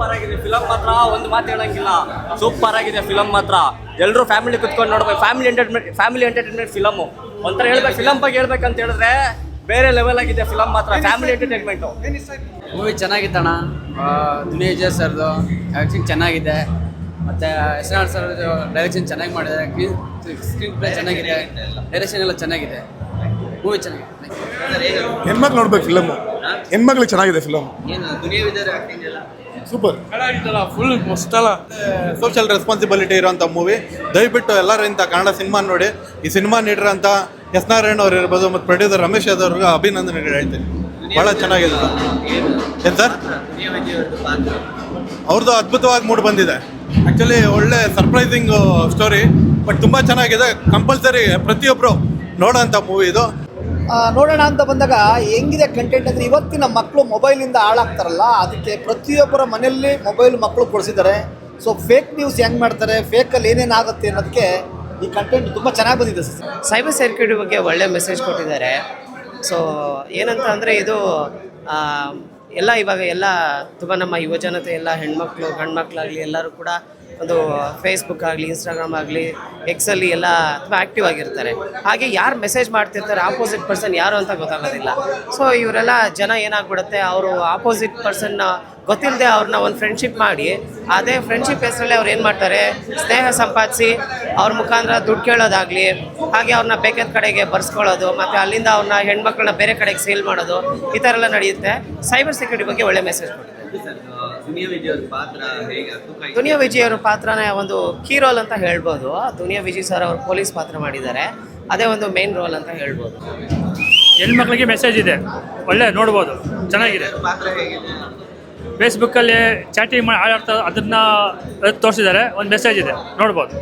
Super ಆಗಿದೆ. Film ಮಾತ್ರ ಒಂದು ಮಾತು ಹೇಳಂಗಿಲ್ಲ. ಸೂಪರ್ ಆಗಿದೆ ಫಿಲಮ್ ಮಾತ್ರ. ಎಲ್ಲರೂ ಫ್ಯಾಮಿಲಿ ಕುತ್ಕೊಂಡು ನೋಡ್ಬೇಕು. Family entertainment family entertainment film ಒಂಥರ ಹೇಳ್ಬೇಕು ಫಿಲಮ್ ಬಗ್ಗೆ ಹೇಳ್ಬೇಕಂತ ಹೇಳಿದ್ರೆ ಬೇರೆ ಲೆವೆಲ್ ಆಗಿದೆ ಫಿಲಮ್ ಮಾತ್ರ. ಫ್ಯಾಮಿಲಿ ಎಂಟರ್ಟೈನ್ಮೆಂಟು ಮೂವಿ ಚೆನ್ನಾಗಿತ್ತಣ್ಣ. ದುನಿಯಾ ವಿಜಯ್ ಸರ್ದು. ಆ್ಯಕ್ಟಿಂಗ್ ಚೆನ್ನಾಗಿದೆ. ಮತ್ತು ಯಶ್ನಾಳ್ ಸರ್ ಡೈರೆಕ್ಷನ್ ಚೆನ್ನಾಗಿ ಮಾಡಿದ್ದಾರೆ ಸ್ಕ್ರೀನ್ ಪ್ಲೇ ಚೆನ್ನಾಗಿದೆ. ಡೈರೆಕ್ಷನ್ ಎಲ್ಲ ಚೆನ್ನಾಗಿದೆ. ಮೂವಿ ಚೆನ್ನಾಗಿದೆ. ಹೆಣ್ಮಕ್ಳು ನೋಡ್ಬೇಕು ಫಿಲಮ್ ಹೆಣ್ಮಕ್ಳಿಗೆ ಚೆನ್ನಾಗಿದೆ ಫಿಲಮ್ ಸೂಪರ್ ಫುಲ್ ಮಸ್ತಲ್ಲ ಸೋಷಿಯಲ್ ರೆಸ್ಪಾನ್ಸಿಬಿಲಿಟಿ ಇರೋಂಥ ಮೂವಿ ದಯವಿಟ್ಟು ಎಲ್ಲರೂ ಇಂಥ ಕನ್ನಡ ಸಿನಿಮಾ ನೋಡಿ ಈ ಸಿನಿಮಾ ನೀಡಿರೋಂಥ ಎಸ್ ನಾರಾಯಣ ಅವ್ರು ಇರ್ಬೋದು ಮತ್ತು ಪ್ರೊಡ್ಯೂಸರ್ ರಮೇಶ್ ಯಾದವ್ ಅವ್ರಿಗೆ ಅಭಿನಂದನೆಗಳು ಹೇಳ್ತೀನಿ. ಭಾಳ ಚೆನ್ನಾಗಿದೆ ಏನು ಸರ್? ಅವ್ರದ್ದು ಅದ್ಭುತವಾಗಿ ಮೂಡ್ ಬಂದಿದೆ. ಆ್ಯಕ್ಚುಲಿ ಒಳ್ಳೆ ಸರ್ಪ್ರೈಸಿಂಗ್ ಸ್ಟೋರಿ ಬಟ್ ತುಂಬ ಚೆನ್ನಾಗಿದೆ. ಕಂಪಲ್ಸರಿ ಪ್ರತಿಯೊಬ್ಬರು ನೋಡೋಂಥ ಮೂವಿ ಇದು. ನೋಡೋಣ ಅಂತ ಬಂದಾಗ ಹೆಂಗಿದೆ ಕಂಟೆಂಟ್ ಅಂದರೆ ಇವತ್ತಿನ ಮಕ್ಕಳು ಮೊಬೈಲಿಂದ ಹಾಳಾಗ್ತಾರಲ್ಲ, ಅದಕ್ಕೆ ಪ್ರತಿಯೊಬ್ಬರ ಮನೆಯಲ್ಲಿ ಮೊಬೈಲ್ ಮಕ್ಕಳು ಕೊಡಿಸಿದ್ದಾರೆ. ಸೊ ಫೇಕ್ ನ್ಯೂಸ್ ಹೆಂಗೆ ಮಾಡ್ತಾರೆ ಫೇಕಲ್ಲಿ ಏನೇನು ಆಗುತ್ತೆ ಅನ್ನೋದಕ್ಕೆ ಈ ಕಂಟೆಂಟ್ ತುಂಬ ಚೆನ್ನಾಗಿ ಬಂದಿದೆ ಸರ್. ಸೈಬರ್ ಸೆಕ್ಯೂರಿಟಿ ಬಗ್ಗೆ ಒಳ್ಳೆ ಮೆಸೇಜ್ ಕೊಟ್ಟಿದ್ದಾರೆ. ಸೊ ಏನಂತ ಅಂದರೆ ಇದು ಎಲ್ಲ ಇವಾಗ ಎಲ್ಲ ತುಂಬ ನಮ್ಮ ಯುವಜನತೆ, ಎಲ್ಲ ಹೆಣ್ಮಕ್ಳು, ಗಂಡ್ಮಕ್ಳಾಗಲಿ, ಎಲ್ಲರೂ ಕೂಡ ಒಂದು ಫೇಸ್ಬುಕ್ ಆಗಲಿ ಇನ್ಸ್ಟಾಗ್ರಾಮ್ ಆಗಲಿ ಎಕ್ಸಲ್ಲಿ ಎಲ್ಲ ತುಂಬ ಆ್ಯಕ್ಟಿವ್ ಆಗಿರ್ತಾರೆ. ಹಾಗೆ ಯಾರು ಮೆಸೇಜ್ ಮಾಡ್ತಿರ್ತಾರೆ ಆಪೋಸಿಟ್ ಪರ್ಸನ್ ಯಾರು ಅಂತ ಗೊತ್ತಾಗೋದಿಲ್ಲ. ಸೊ ಇವರೆಲ್ಲ ಜನ ಏನಾಗ್ಬಿಡುತ್ತೆ, ಅವರು ಆಪೋಸಿಟ್ ಪರ್ಸನ್ನ ಗೊತ್ತಿಲ್ಲದೆ ಅವ್ರನ್ನ ಒಂದು ಫ್ರೆಂಡ್ಶಿಪ್ ಮಾಡಿ, ಅದೇ ಫ್ರೆಂಡ್ಶಿಪ್ ಹೆಸರಲ್ಲಿ ಅವ್ರು ಏನು ಮಾಡ್ತಾರೆ, ಸ್ನೇಹ ಸಂಪಾದಿಸಿ ಅವ್ರ ಮುಖಾಂತರ ದುಡ್ಡು ಕೇಳೋದಾಗಲಿ, ಹಾಗೆ ಅವ್ರನ್ನ ಬೇಕಾದ ಕಡೆಗೆ ಬರ್ಸ್ಕೊಳ್ಳೋದು, ಮತ್ತು ಅಲ್ಲಿಂದ ಅವ್ರನ್ನ ಹೆಣ್ಮಕ್ಳನ್ನ ಬೇರೆ ಕಡೆಗೆ ಸೇಲ್ ಮಾಡೋದು, ಈ ಥರ ಎಲ್ಲ ನಡೆಯುತ್ತೆ. ಸೈಬರ್ ಸೆಕ್ಯೂರಿಟಿ ಬಗ್ಗೆ ಒಳ್ಳೆ ಮೆಸೇಜ್ ದುನಿಯಾ ವಿಜಯ್ ಅವರ ಪಾತ್ರನೇ ಒಂದು ಕೀ ರೋಲ್ ಅಂತ ಹೇಳ್ಬೋದು. ದುನಿಯಾ ವಿಜಯ್ ಸರ್ ಅವರು ಪೊಲೀಸ್ ಪಾತ್ರ ಮಾಡಿದ್ದಾರೆ. ಅದೇ ಒಂದು ಮೇನ್ ರೋಲ್ ಅಂತ ಹೇಳ್ಬೋದು. ಹೆಣ್ಮಕ್ಳಿಗೆ ಮೆಸೇಜ್ ಇದೆ. ಒಳ್ಳೆ, ನೋಡ್ಬೋದು. ಚೆನ್ನಾಗಿದೆ. ಫೇಸ್ಬುಕ್ಕಲ್ಲಿ ಚಾಟಿಂಗ್ ಮಾಡಿ ಆಡಾಡ್ತಾ ಅದನ್ನ ತೋರಿಸಿದ್ದಾರೆ. ಒಂದು ಮೆಸೇಜ್ ಇದೆ. ನೋಡ್ಬೋದು.